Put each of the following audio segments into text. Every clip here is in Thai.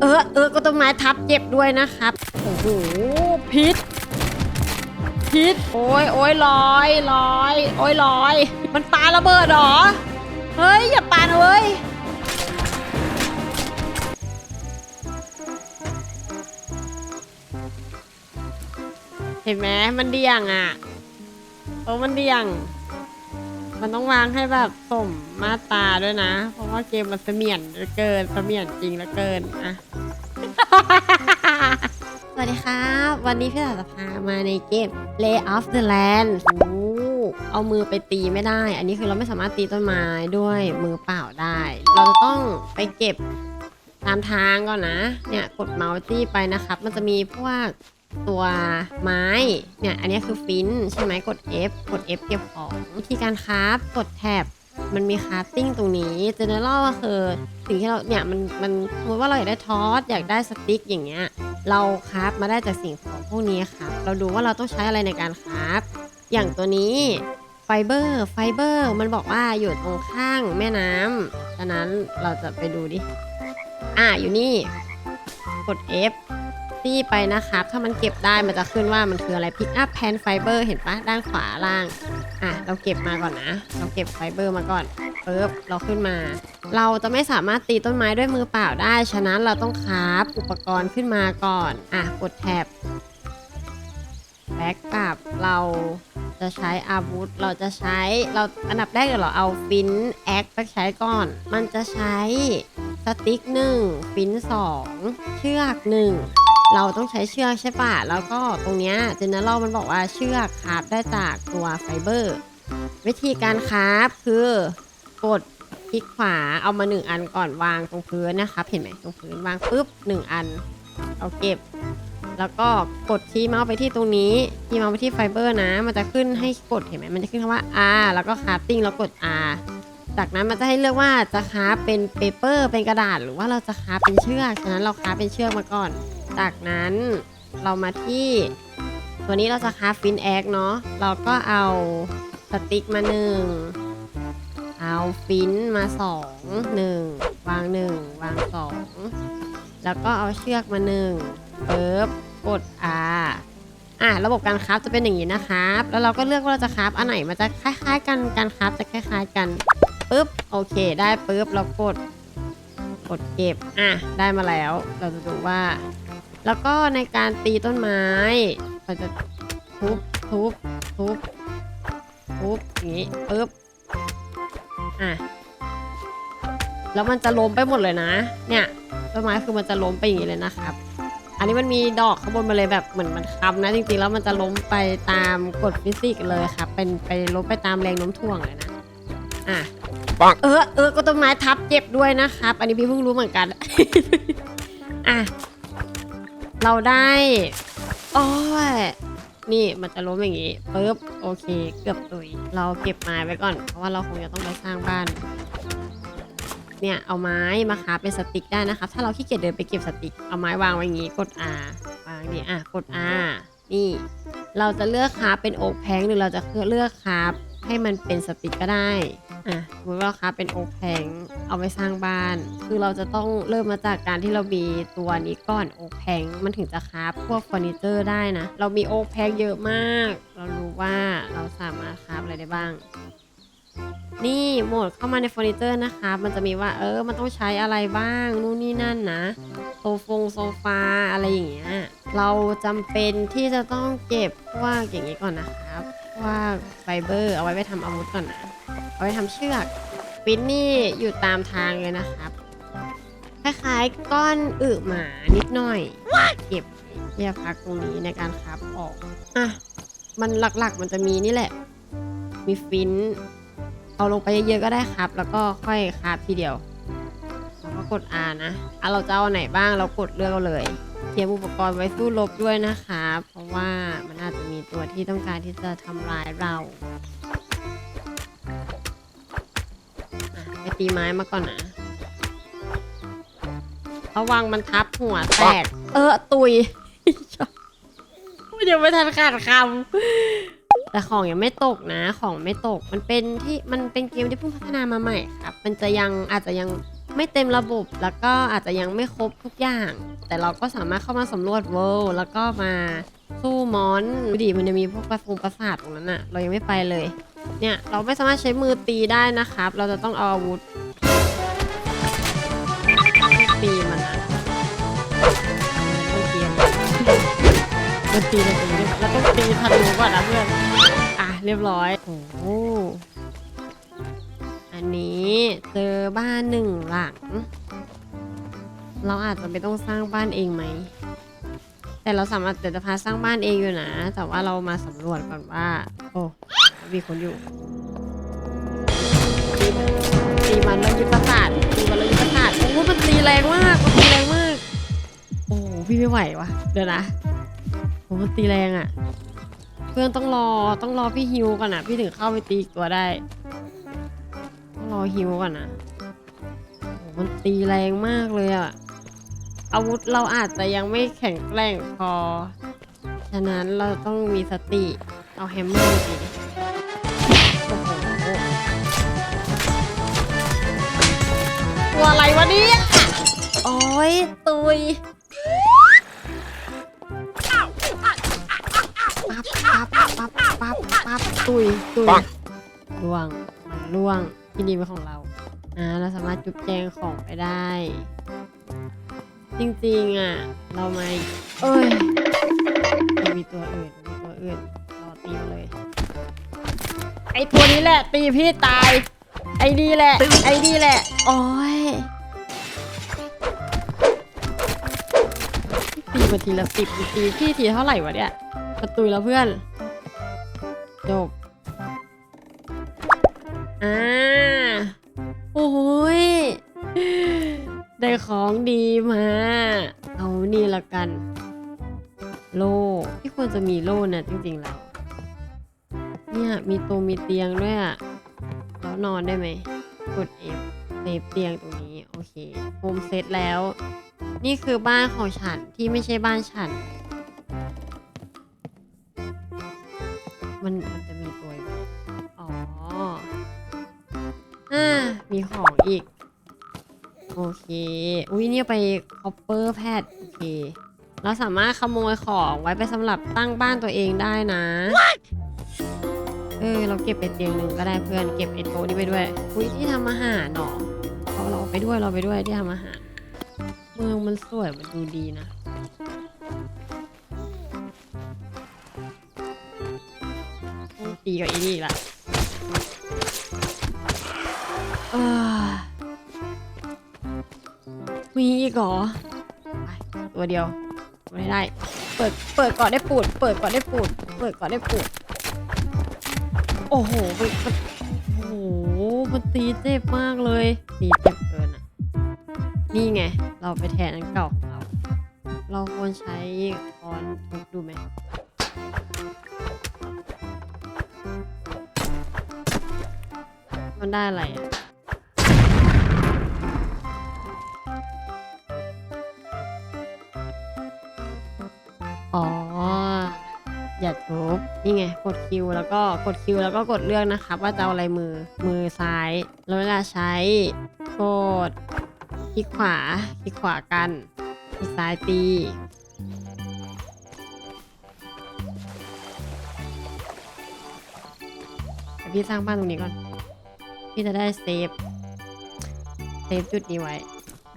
เออเออก็ต้นไม้ทับเจ็บด้วยนะครับ โอ้โหพิษพิษโอ้ยโอ้ยลอยลอยโอ้ยลอย มันปาระเบิดเหรอ เฮ้ย อย่าปานะเว้ยเห็นไหมมันเดี่ยงอะโอ้มันเดี่ยง มันต้องวางให้แบบสมมาตาด้วยนะ เพราะว่าเกมมันเสมียนเหลือเกินเสมียนจริงเหลือเกินอะ สวัสดีครับ วันนี้พี่สาวจะพามาในเกม Lay off the land โอ้เอามือไปตีไม่ได้ อันนี้คือเราไม่สามารถตีต้นไม้ด้วยมือเปล่าได้ เราจะต้องไปเก็บตามทางก่อนนะ เนี่ยกดเมาส์จี้ไปนะครับ มันจะมีพวก ตัวไม้เนี่ยอันนี้คือฟินใช่ไหมกด F กด F เก็บของวิธีการคราฟกดแท็บมันมีคราฟติ้งตรงนี้ general ก็คือสิ่งที่เราเนี่ยมันมันสมมติว่าเราอยากได้ทอสอยากได้สติ๊กอย่างเงี้ยเราคราฟมาได้จากสิ่งของพวกนี้ครับเราดูว่าเราต้องใช้อะไรในการคราฟอย่างตัวนี้ไฟเบอร์ไฟเบอร์มันบอกว่าอยู่ตรงข้างแม่น้ำฉะนั้นเราจะไปดูดิอะอยู่นี่กด F ตี้ไปนะครับ ถ้ามันเก็บได้มันจะขึ้นว่ามันคืออะไร Pick up pan fiber เห็นปะด้านขวาล่าง อะ เราเก็บมาก่อนนะ เราเก็บไฟเบอร์มาก่อนปึ๊บเราขึ้นมา เราจะไม่สามารถตีต้นไม้ด้วยมือเปล่าได้ ฉะนั้นเราต้องคราฟอุปกรณ์ขึ้นมาก่อน อะ กดแท็บแบ็กกลับเราจะใช้อาวุธ เราจะใช้ เราอันดับแรกเดี๋ยวเราเอาฟินแอคไปใช้ก่อน มันจะใช้สติ๊กหนึ่งฟินสองเชือกหนึ่ง เราต้องใช้เชือกใช่ปะแล้วก็ตรงเนี้ยเจเนอเรลมันบอกว่าเชือกคราฟได้จากตัวไฟเบอร์ วิธีการคราฟคือกดคลิกขวาเอามาหนึ่งอันก่อนวางตรงพื้นนะครับเห็นไหมตรงพื้นวางปุ๊บหนึ่งอัน เอาเก็บ แล้วก็กดชี้เมาส์ไปที่ตรงนี้ชี้เมาส์ไปที่ไฟเบอร์นะ มันจะขึ้นให้กดเห็นไหมมันจะขึ้นคำว่า R แล้วก็คาราฟติ้งแล้วกด R จากนั้นมันจะให้เลือกว่าจะคราเป็นเปเปอร์เป็นกระดาษ หรือว่าเราจะคราเป็นเชือกฉะนั้นเราคราเป็นเชือกมาก่อน จากนั้นเรามาที่ตัวนี้เราจะคราฟฟินแอคเนาะเราก็เอาสติ๊กมาหนึ่งเอาฟินมาสองหนึ่งวางหนึ่งวางสองแล้วก็เอาเชือกมาหนึ่งปึ๊บกด R อะระบบการคราฟจะเป็นอย่างนี้นะครับ แล้วเราก็เลือกว่าเราจะคราฟอันไหนมันจะคล้าย ๆ กันการคราฟจะคล้าย ๆ กันปึ๊บโอเค ได้ปึ๊บเรากดกดเก็บอะได้มาแล้ว เราจะดูว่า แล้วก็ในการตีต้นไม้เราจะทุบทุบทุบทุบอย่างนี้ปึ๊บอะแล้วมันจะล้มไปหมดเลยนะ เนี่ยต้นไม้คือมันจะล้มไปอย่างนี้เลยนะครับ อันนี้มันมีดอกข้างบนมาเลยแบบเหมือนมันค้ำนะจริงๆแล้วมันจะล้มไปตามกฎฟิสิกส์เลยครับ เป็นไปล้มไปตามแรงโน้มถ่วงเลยนะอะปังเออเออก็ต้นไม้ทับเจ็บด้วยนะครับ อันนี้พี่เพิ่งรู้เหมือนกัน อะ เราได้โอ้ยนี่มันจะล้มอย่างงี้ปึ๊บโอเค เกือบตุยเราเก็บไม้ไว้ก่อน เพราะว่าเราคงจะต้องไปสร้างบ้าน เนี่ยเอาไม้มาคาเป็นสติกได้นะครับ ถ้าเราขี้เกียจเดินไปเก็บสติกเอาไม้วางไว้อย่างงี้กด R วางนี่อะกด R นี่ เราจะเลือกคาเป็นโอ๊กแพงหรือเราจะเลือกคา ให้มันเป็นสติ๊กก็ได้อะสมมติว่าเราคาเป็นโอ๊กแพงเอาไปสร้างบ้าน คือเราจะต้องเริ่มมาจากการที่เรามีตัวนี้ก่อนโอ๊กแพงมันถึงจะคราฟพวกเฟอร์นิเจอร์ได้นะ เรามีโอ๊กแพงเยอะมาก เรารู้ว่าเราสามารถคราฟอะไรได้บ้าง นี่โหมดเข้ามาในเฟอร์นิเจอร์นะคะ มันจะมีว่าเออมันต้องใช้อะไรบ้างนู่นนี่นั่นนะโซฟงโซฟาอะไรอย่างเงี้ยเราจำเป็นที่จะต้องเก็บพวกอย่างนี้ก่อนนะครับ ว่าไฟเบอร์เอาไว้ไปทำอาวุธก่อนนะ เอาไว้ทำเชือกฟินนี่อยู่ตามทางเลยนะครับ คล้ายๆก้อนอึหมานิดหน่อย เก็บเรียพักตรงนี้ในการคราฟออก อะ มันหลักๆมันจะมีนี่แหละ มีฟิน เอาลงไปเยอะๆก็ได้ครับ แล้วก็ค่อยคราฟทีเดียวแล้วก็กด R นะ อะเราจะเอาอันไหนบ้างเรากดเลือกเลย เตรียมอุปกรณ์ไว้สู้รบด้วยนะคะ เพราะว่ามันอาจจะมีตัวที่ต้องการที่จะทำร้ายเราอะไปตีไม้มาก่อนนะระวังมันทับหัวแตก เออ ตุยยังไม่ทันขาดคำแต่ของยังไม่ตกนะ ของไม่ตก มันเป็นที่ มันเป็นเกมที่เพิ่งพัฒนามาใหม่ครับ มันจะยังอาจจะยัง ไม่เต็มระบบ แล้วก็อาจจะยังไม่ครบทุกอย่าง แต่เราก็สามารถเข้ามาสำรวจเวิลด์แล้วก็มาสู้มอนดูดิมันจะมีพวกประฟงประสาทตรงนั้นอะเรายังไม่ไปเลย เนี่ย เราไม่สามารถใช้มือตีได้นะครับ เราจะต้องเอาอาวุธตีมันนะต้องตีมันมันตีมันตรงนี้เราต้องตีธนูก่อนนะเพื่อน อะเรียบร้อย โอ้ อันนี้เจอบ้านหนึ่งหลัง เราอาจจะไม่ต้องสร้างบ้านเองไหม แต่เราสามารถเดี๋ยวจะพาสร้างบ้านเองอยู่นะ แต่ว่าเรามาสำรวจก่อนว่า โอ้มีคนอยู่ตีมันตีมันแล้วยึดประสาทตีมันแล้วยึดประสาทโอ้มันตีแรงมากมันตีแรงมาก โอ้พี่ไม่ไหววะเดี๋ยวนะโอ้มันตีแรงอะ่ะ เพื่อนต้องรอต้องรอพี่ฮิวก่อนนะพี่ถึงเข้าไปตีกตัวได้ รอฮิวก่อนนะโอ้โหมันตีแรงมากเลยอะ่ะอาวุธเราอาจจะยังไม่แข็งแกร่งพอ ฉะนั้นเราต้องมีสติ เอาแฮมเมอร์ดิโอ้โหตัวอะไรวะเนี่ยโอ้ยตุยปั๊บปั๊บปั๊บปั๊บปั๊บตุยตุยล่วงมันล่วง ที่นี่เป็นของเราอ่าเราสามารถจุบแจงของไปได้ จริงๆอะ เราไม่เอ้ยมันมีตัวอื่นมีตัวอื่นรอตีมาเลย ไอตัวนี้แหละ ตีพี่ตาย ไอ้นี่แหละ ไอ้นี่แหละโอ้ยตีมาทีละสิบตีพี่ทีเท่าไหร่วะเนี่ยประตูแล้วเพื่อนจบ อ่า โอ้ย ได้ของดีมา เอานี่ละกัน โล่ที่ควรจะมีโล่นะจริงๆแล้ว เนี่ยมีตรงมีเตียงด้วยอะแล้วนอนได้ไหม กด F เซฟเตียงตรงนี้ โอเค โฮมเซตแล้ว นี่คือบ้านของฉันที่ไม่ใช่บ้านฉัน องอีก โอเค อุ้ยเนี่ยไปคอปเปอร์แพดโอเค เราสามารถขโมยของไว้ไปสำหรับตั้งบ้านตัวเองได้นะ เออ เราเก็บไปเตียงหนึ่งก็ได้เพื่อน เก็บไอ้โต๊ะนี้ไปด้วย อุ้ยที่ทำอาหารเนาะเอาเราไปด้วยเราไปด้วยที่ทำอาหาร เมืองมันสวยมันดูดีนะต้องตีกับไอ้นี่อีกละ เออมีอีกเหรอไปตัวเดียว ไม่ได้ เปิด เปิดก่อนได้ปูด เปิดก่อนได้ปูด เปิดก่อนได้ปูด โอ้โหมันมันโอ้โห มันตีเจ็บมากเลย ตีเจ็บเกินอะ นี่ไง เราไปแทนอันเก่าของเรา เราควรใช้คอนทุบดูไหมมันได้อะไรอะ อ๋อ อย่าทุบนี่ไง กดคิวแล้วก็กดคิวแล้วก็กดเลือกนะครับ ว่าจะเอาอะไรมือมือซ้าย แล้วเวลาใช้กดคลิกขวาคลิกขวากันคลิกซ้ายตีพี่สร้างบ้านตรงนี้ก่อน พี่จะได้เซฟ เซฟจุดนี้ไว้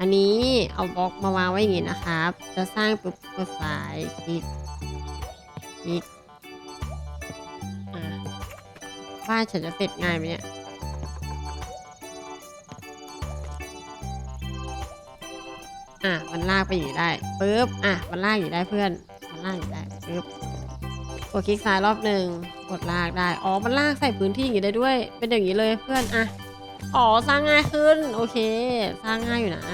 อันนี้เอาบล็อกมาวางไว้อย่างนี้นะครับ จะสร้างปุ๊บกดซ้ายคลิกคลิกอะบ้านฉันจะเสร็จง่ายไหมเนี่ยอะมันลากไปอยู่ได้ปุ๊บอะมันลากอยู่ได้เพื่อน มันลากอยู่ได้ปุ๊บกดคลิกซ้ายรอบหนึ่งกดลากได้ อ๋อ มันลากใส่พื้นที่อย่างนี้ได้ด้วย เป็นอย่างนี้เลยเพื่อน อะ อ๋อสร้างง่ายขึ้น โอเค สร้างง่ายอยู่นะ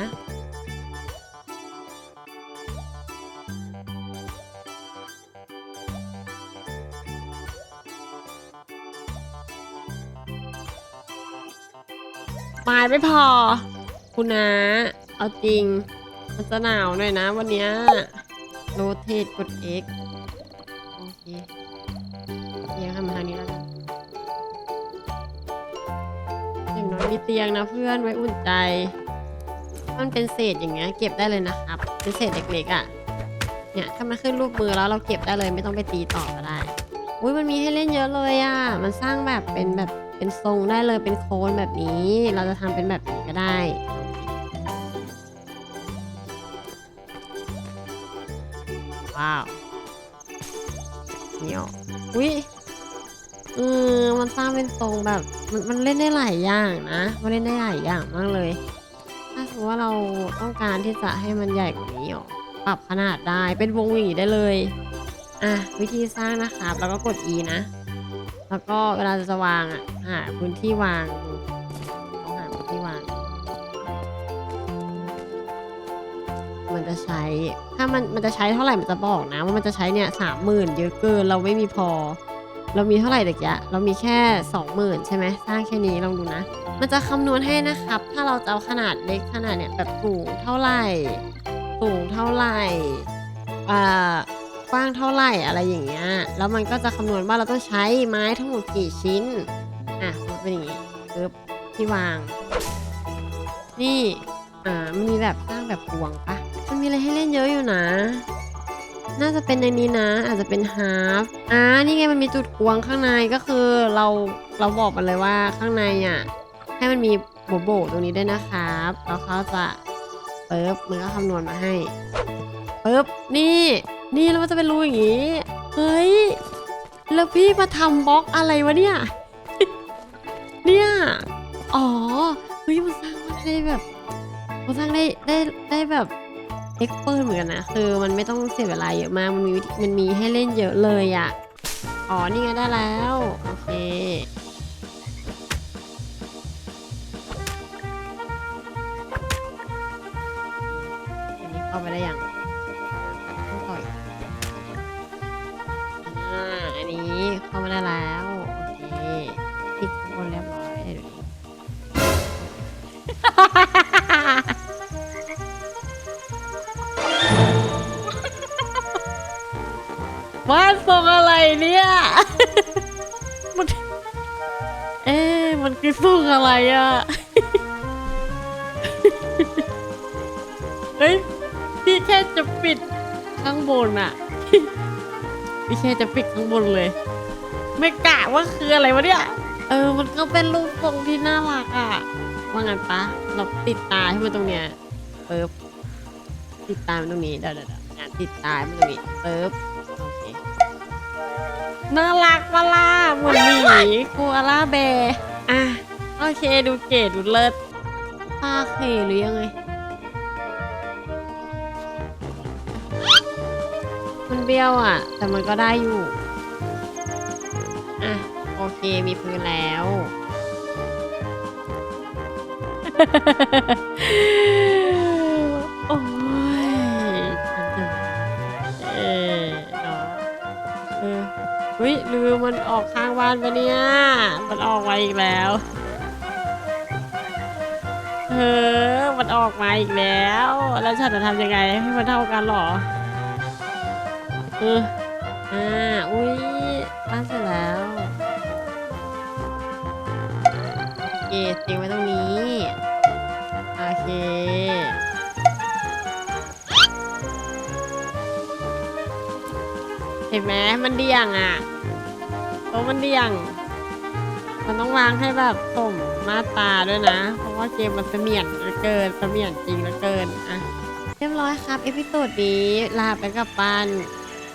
ไม้ไม่พอ คุณนะ เอาจริง มันจะหนาวหน่อยนะวันนี้โรเทตกด X เตียงนะเพื่อนไว้อุ่นใจ มันเป็นเศษอย่างเงี้ยเก็บได้เลยนะครับ เป็นเศษเล็กๆอะ เนี่ยถ้ามันขึ้นรูปมือแล้วเราเก็บได้เลยไม่ต้องไปตีต่อก็ได้ อุ้ยมันมีให้เล่นเยอะเลยอะ มันสร้างแบบเป็นแบบเป็นทรงได้เลยเป็นโคนแบบนี้ เราจะทำเป็นแบบนี้ก็ได้ว้าวเนี่ยอุ้ยเออมันสร้างเป็นทรงแบบ มันมันเล่นได้หลายอย่างนะมันเล่นได้หลายอย่างมากเลย ถ้าสมมติว่าเราต้องการที่จะให้มันใหญ่กว่านี้หรอปรับขนาดได้เป็นวงอย่างนี้ได้เลย อะวิธีสร้างนะครับ แล้วก็กด E นะ แล้วก็เวลาจะวางอะหาพื้นที่วางต้องหาพื้นที่วางมันจะใช้ ถ้ามันมันจะใช้เท่าไหร่มันจะบอกนะ ว่ามันจะใช้เนี่ยสามหมื่นเยอะเกินเราไม่มีพอ เรามีเท่าไหร่เด็กยะ เรามีแค่สองหมื่นใช่ไหมสร้างแค่นี้ลองดูนะ มันจะคำนวณให้นะครับ ถ้าเราจะเอาขนาดเล็กขนาดเนี่ยแบบสูงเท่าไหร่สูงเท่าไหร่อ่ากว้างเท่าไหร่อะไรอย่างเงี้ย แล้วมันก็จะคำนวณว่าเราต้องใช้ไม้ทั้งหมดกี่ชิ้น อะมันเป็นอย่างงี้ปึ๊บที่วาง นี่ อ่ามันมีแบบสร้างแบบพวงปะมันมีอะไรให้เล่นเยอะอยู่นะ น่าจะเป็นในนี้นะ อาจจะเป็นฮาร์ฟอ่านี่ไงมันมีจุดกวงข้างในก็คือเราเราบอกมันเลยว่าข้างในอะให้มันมีโบโบตรงนี้ด้วยนะครับแล้วเขาจะเปิบมันก็คำนวณมาให้เปิบนี่ นี่แล้วมันจะเป็นรูอย่างงี้เฮ้ยแล้วพี่มาทำบล็อกอะไรวะเนี่ยเนี่ยอ๋อเฮ้ยมันสร้างมาได้แบบมันสร้างได้ได้ได้แบบ เอ็กเปิร์เหมือนกันนะ คือมันไม่ต้องเสียเวลาเยอะมาก มันมีวิธีมันมีให้เล่นเยอะเลยอะ่ะ อ๋อ นี่ไงได้แล้ว โอเค อันนี้เข้าไปได้ยังต้องต่อยอ่า อันนี้เข้ามาได้แล้ว บ้านทรงอะไรเนี่ย มัน เอ๊ะมันคือทรงอะไรอะ เฮ้ย พี่แค่จะปิดข้างบนอะพี่แค่จะปิดข้างบนเลย ไม่กะว่าคืออะไรวะเนี่ย เออ มันก็เป็นรูปทรงที่น่ารักอะว่างันปะ เราติดตาให้มันตรงเนี้ยเปิบติดตามนตรงนี้ เดี๋ยวเดี๋ยวงานติดตามนตรงนี้เปิบโอ น่ารักปะล่ะเหมือนหมีคูอาล่าแบร์อะ โอเคดูเก๋ดูเลิศผ้าเคหรือยังไง มันเบี้ยวอะ แต่มันก็ได้อยู่ อะ โอเคมีพื้นแล้ว วิลืมมันออกข้างบ้านไปเนี่ย มันออกมาอีกแล้วเออมันออกมาอีกแล้ว แล้วฉันจะทำยังไงให้มันเท่ากันหรอเอออ่าอุ้ยบ้านเสร็จแล้วเคเตียงไว้ตรงนี้ เห็นไหมมันเดี่ยงอะโต๊ะมันเดี่ยง มันต้องวางให้แบบสมมาตาด้วยนะ เพราะว่าเกมมันเสมียนเหลือเกินเสมียนจริงเหลือเกินอะเรียบร้อยครับ เอพิโซดนี้ลาไปกับปาน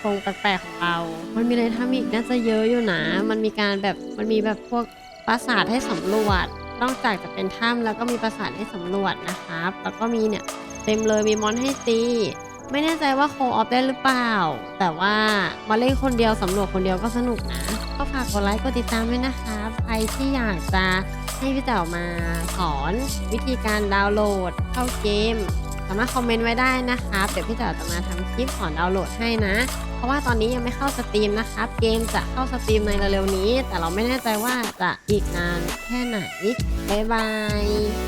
ทรงแปลกๆของเรา มันมีอะไรทำอีกน่าจะเยอะอยู่นะ มันมีการแบบมันมีแบบพวกปราสาทให้สำรวจ นอกจากจะเป็นถ้ำแล้วก็มีปราสาทให้สำรวจนะครับ แล้วก็มีเนี่ยเต็มเลยมีมอนให้ตี ไม่แน่ใจว่าโคออฟได้หรือเปล่า แต่ว่ามาเล่นคนเดียวสำรวจคนเดียวก็สนุกนะ ก็ฝากกดไลค์กดติดตามด้วยนะคะ ใครที่อยากจะให้พี่เต๋อมาสอนวิธีการดาวน์โหลดเข้าเกม สามารถคอมเมนต์ไว้ได้นะครับเดี๋ยวพี่เต๋อจะมาทำคลิปสอนดาวน์โหลดให้นะ เพราะว่าตอนนี้ยังไม่เข้าสตรีมนะครับเกมจะเข้าสตรีมในเร็วๆนี้ แต่เราไม่แน่ใจว่าจะอีกนานแค่ไหนบ๊ายบาย